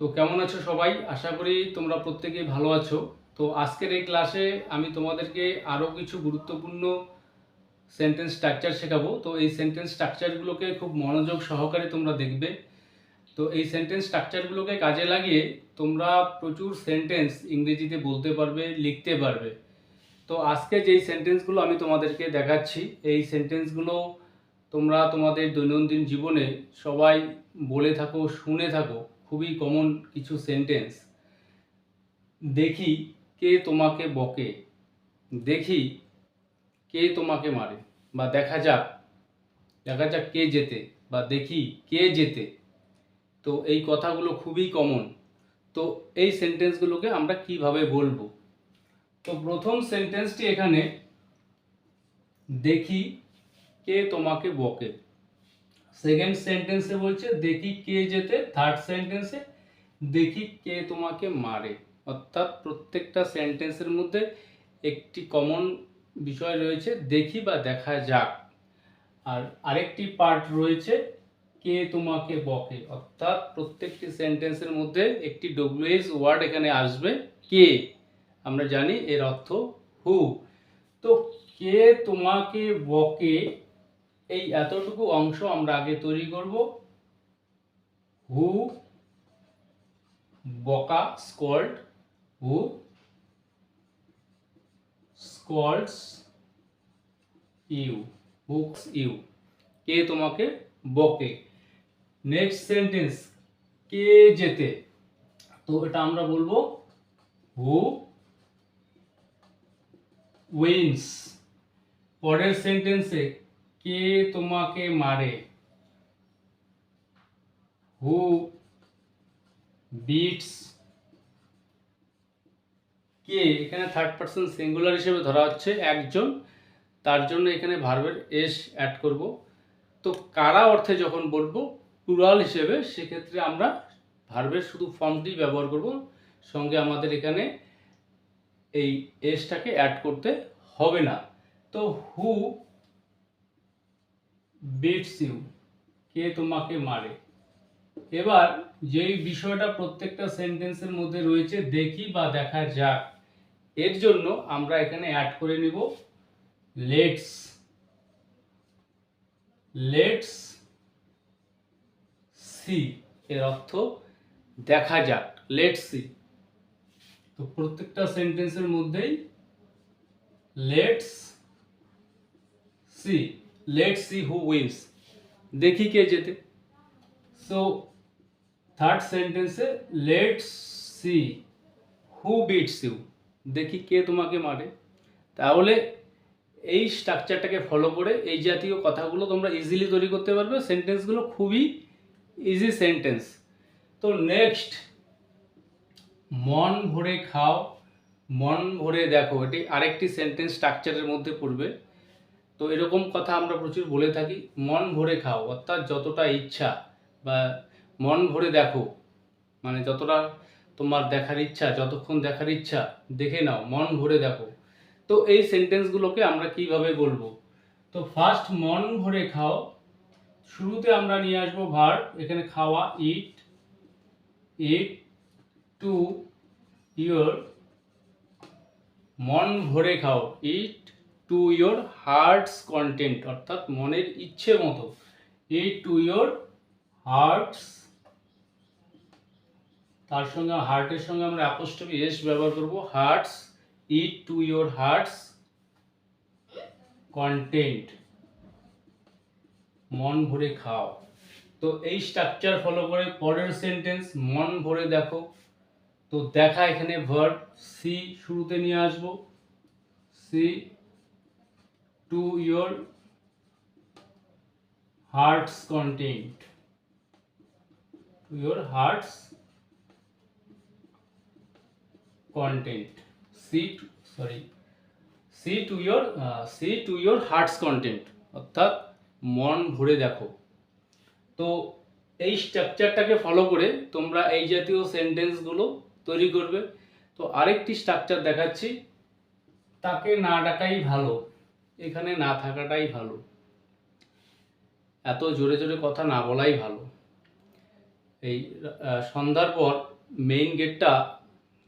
তো কেমন আছো সবাই? আশা করি তোমরা প্রত্যেকেই ভালো আছো। তো আজকের এই ক্লাসে আমি তোমাদেরকে আরও কিছু গুরুত্বপূর্ণ সেন্টেন্স স্ট্রাকচার শেখাবো। তো এই সেন্টেন্স স্ট্রাকচারগুলোকে খুব মনোযোগ সহকারে তোমরা দেখবে। তো এই সেন্টেন্স স্ট্রাকচারগুলোকে কাজে লাগিয়ে তোমরা প্রচুর সেন্টেন্স ইংরেজিতে বলতে পারবে, লিখতে পারবে। তো আজকে যেই সেন্টেন্সগুলো আমি তোমাদেরকে দেখাচ্ছি, এই সেন্টেন্সগুলো তোমরা তোমাদের দৈনন্দিন জীবনে সবাই বলে থাকো, শুনে থাকো। খুবই কমন কিছু সেন্টেন্স দেখি কে তোমাকে বকে, দেখি কে তোমাকে মারে, বা দেখা যাক দেখা যাক কে যেতে বা দেখি কে যেতে তো এই কথাগুলো খুবই কমন তো এই সেন্টেন্সগুলোকে আমরা কীভাবে বলব? তো প্রথম সেন্টেন্সটি এখানে, দেখি কে তোমাকে বকে। সেকেন্ড সেন্টেন্সে বলছে, দেখি কে যেতে। থার্ড সেন্টেন্সে দেখি কে তোমাকে মারে। অর্থাৎ প্রত্যেকটা সেন্টেন্সের মধ্যে একটি কমন বিষয় রয়েছে, দেখি বা দেখা যাক। আর আরেকটি পার্ট রয়েছে, কে তোমাকে বকে? অর্থাৎ প্রত্যেকটি সেন্টেন্সের মধ্যে একটি ডব্লিউএস ওয়ার্ড এখানে আসবে, কে? আমরা জানি এর অর্থ হু তো কে তোমাকে বকে এই এতটুকু অংশ আমরা আগে তৈরি করব। হু, বকা scold who scolds you, hooks, you, কে তোমাকে বকে। নেক্সট সেন্টেন্স, কে যেতে? তো এটা আমরা বলব, হু, উইন্স। পরের সেন্টেন্সে কে তোমাকে মারে? হু বিটস কে? এখানে থার্ড পার্সন সিঙ্গুলার হিসেবে ধরা হচ্ছে একজন। তার জন্য এখানে ভার্বের এস অ্যাড করব। তো কারা অর্থে যখন বলব প্লুরাল হিসেবে, সেক্ষেত্রে আমরা ভার্বের শুধু ফর্মটি ব্যবহার করব। সঙ্গে আমাদের এখানে এই এসটাকে অ্যাড করতে হবে না। তো হু বিটস ইউ কে তোমাকে মারে? এবার যেই বিষয়টা প্রত্যেকটা সেন্টেন্সের মধ্যে রয়েছে, দেখি বা দেখা যাক। এর জন্য আমরা এখানে অ্যাড করে নিব লেটস। লেটস সি, এর অর্থ দেখা যাক। Let's see. তো প্রত্যেকটা সেন্টেন্সের মধ্যেই let's see. Let's see who wins দেখি কে যেতে সো থার্ড সেন্টেন্সে let's see who beats you দেখি কে তোমাকে মারে তাহলে এই স্ট্রাকচারটাকে ফলো করে এই জাতীয় কথাগুলো তোমরা ইজিলি তৈরি করতে পারবে। সেন্টেন্সগুলো খুবই ইজি সেন্টেন্স তো নেক্সট মন ভরে খাও। মন ভরে দেখো, এটি আরেকটি সেন্টেন্স স্ট্রাকচারের মধ্যে পড়বে। তো এরকম কথা আমরা প্রচুর বলে থাকি। মন ভরে খাও, অর্থাৎ যতটা ইচ্ছা বা মন ভরে দেখো মানে যতটা তোমার দেখার ইচ্ছা, যতক্ষণ দেখার ইচ্ছা, দেখে নাও, মন ভরে দেখো। তো এই সেন্টেন্সগুলোকে আমরা কীভাবে বলব? তো ফার্স্ট মন ভরে খাও, শুরুতে আমরা নিয়ে আসব ভার এখানে খাওয়া ইট ইট টু ইয়োর মন ভরে খাও eat to your heart's content অর্থাৎ মনের ইচ্ছে মতো। ইট টু ইয়োর হার্টস তার সঙ্গে হার্টের সঙ্গে আমরা অ্যাপোস্ট্রফি এস ব্যবহার করব। Heart's eat to your heart's content মন ভরে খাও। তো এই স্ট্রাকচার ফলো করে পরের সেন্টেন্স মন ভরে দেখো। তো দেখা এখানে ভার্ব সি শুরুতে নিয়ে আসব। See to your heart's content to your heart's content see sorry see to your see to your heart's content অর্থাৎ মন ভরে দেখো। তো এই স্ট্রাকচারটাকে ফলো করে তোমরা এই জাতীয় সেন্টেন্সগুলো তৈরি করবে। তো আরেকটি স্ট্রাকচার দেখাচ্ছি। তাকে না ডাকাই ভালো। এখানে না থাকাটাই ভালো। এত জোরে জোরে কথা না বলাই ভালো। এই সন্ধ্যার পর মেইন গেটটা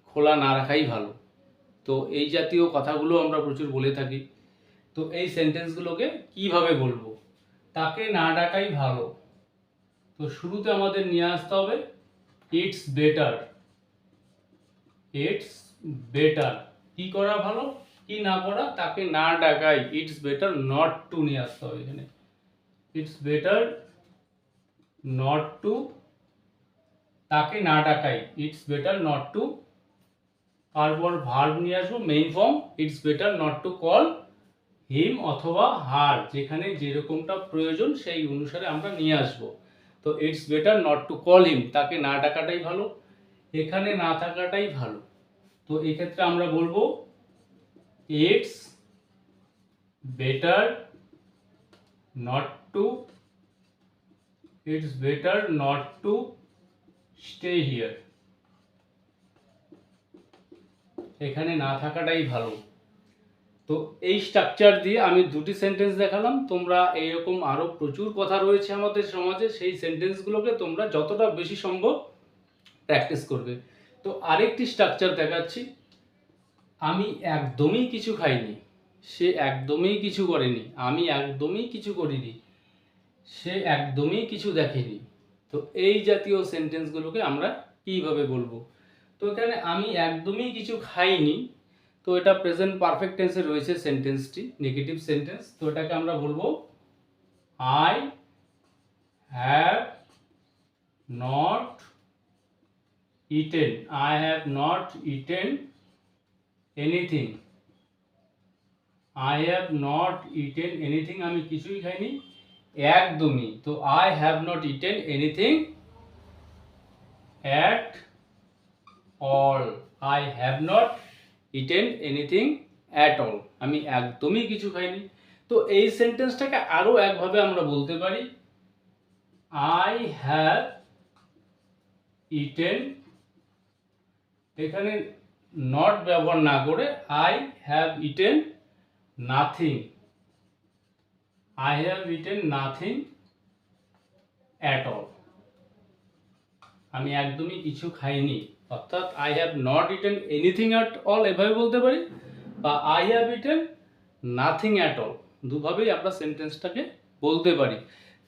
খোলা না রাখাই ভালো। তো এই জাতীয় কথাগুলো আমরা প্রচুর বলে থাকি। তো এই সেন্টেন্সগুলোকে কীভাবে বলব? তাকে না ডাকাই ভালো। তো শুরুতে আমাদের নিয়ে আসতে হবে ইটস বেটার ইটস বেটার কি করা ভালো? কি না করা তাকে না ডাকাই। ইটস বেটার নট টু নিয়ে আসতে হবে এখানে। ইটস বেটার নট টু তাকে না ডাকাই। ইটস বেটার নট টু তারপর ভার্ব নিয়ে আসব main form it's better not to call him অথবা হার যেখানে যেরকমটা প্রয়োজন সেই অনুসারে আমরা নিয়ে আসব। তো it's better not to call him তাকে না ডাকাটাই ভালো, এখানে না থাকাটাই ভালো। তো এক্ষেত্রে আমরা বলব it's better not to it's better not to stay here এখানে না থাকাটাই ভালো। তো এই স্ট্রাকচার দিয়ে আমি দুটি সেন্টেন্স দেখালাম। তোমরা এইরকম আরও প্রচুর কথা রয়েছে আমাদের সমাজে। সেই সেন্টেন্সগুলোকে তোমরা যতটা বেশি সম্ভব প্র্যাকটিস করবে। তো আরেকটি স্ট্রাকচার দেখাচ্ছি। আমি একদমই কিছু খাইনি। সে একদমই কিছু করেনি। আমি একদমই কিছু করিনি। সে একদমই কিছু দেখেনি। তো এই জাতীয় সেন্টেন্সগুলোকে আমরা কীভাবে বলব? তো এখানে আমি একদমই কিছু খাইনি। তো এটা প্রেজেন্ট পারফেক্ট টেন্সে রয়েছে সেন্টেন্সটি নেগেটিভ সেন্টেন্স তো এটাকে আমরা বলব I have not eaten I have not eaten anything I have not eaten anything আমি কিছুই খাইনি। একদমই। তো I have not eaten anything at all I have not eaten anything at all আমি একদমই কিছু খাইনি। তো এই সেন্টেন্সটাকে আরও একভাবে আমরা বলতে পারি। আই হ্যাভ ইটেন এখানে নট ব্যবহার না করে I have eaten nothing I have eaten nothing at all আমি একদমই কিছু খাইনি। অর্থাৎ I have not eaten anything at all এভাবে বলতে পারি? বা I have eaten nothing at all দুভাবেই আমরা সেন্টেন্সটাকে বলতে পারি।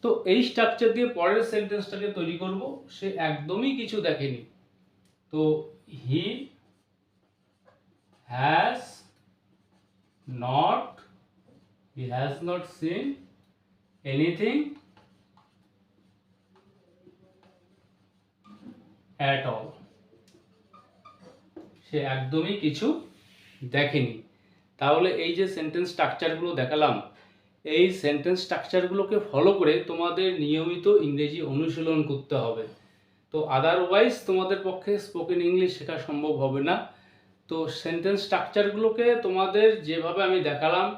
তো এই স্ট্রাকচার দিয়ে পরের সেন্টেন্সটাকে তৈরি করব। সে একদমই কিছু দেখেনি। তো he has not he has not seen anything at all সে একদমই কিছু দেখেনি। তাহলে এই যে সেন্টেন্স স্ট্রাকচারগুলো দেখালাম, এই সেন্টেন্স স্ট্রাকচারগুলোকে ফলো করে তোমাদের নিয়মিত ইংরেজি অনুশীলন করতে হবে। তো আদারওয়াইজ তোমাদের পক্ষে স্পোকেন ইংলিশ শেখা সম্ভব হবে না। তো সেন্টেন্স স্ট্রাকচারগুলোকে তোমাদের যেভাবে আমি দেখালাম,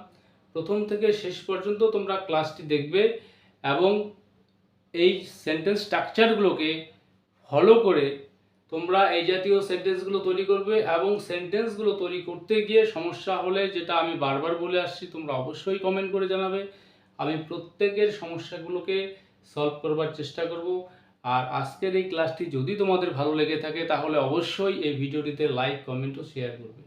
প্রথম থেকে শেষ পর্যন্ত তোমরা ক্লাসটি দেখবে এবং এই সেন্টেন্স স্ট্রাকচারগুলোকে ফলো করে তোমরা এই জাতীয় সেন্টেন্সগুলো তৈরি করবে এবং সেন্টেন্সগুলো তৈরি করতে গিয়ে সমস্যা হলে যেটা আমি বারবার বলে আসছি, তোমরা অবশ্যই কমেন্ট করে জানাবে। আমি প্রত্যেকের সমস্যাগুলোকে সলভ করবার চেষ্টা করব। আর আজকের এই ক্লাসটি যদি তোমাদের ভালো লেগে থাকে, তাহলে অবশ্যই এই ভিডিওটিতে লাইক কমেন্ট ও শেয়ার করবে।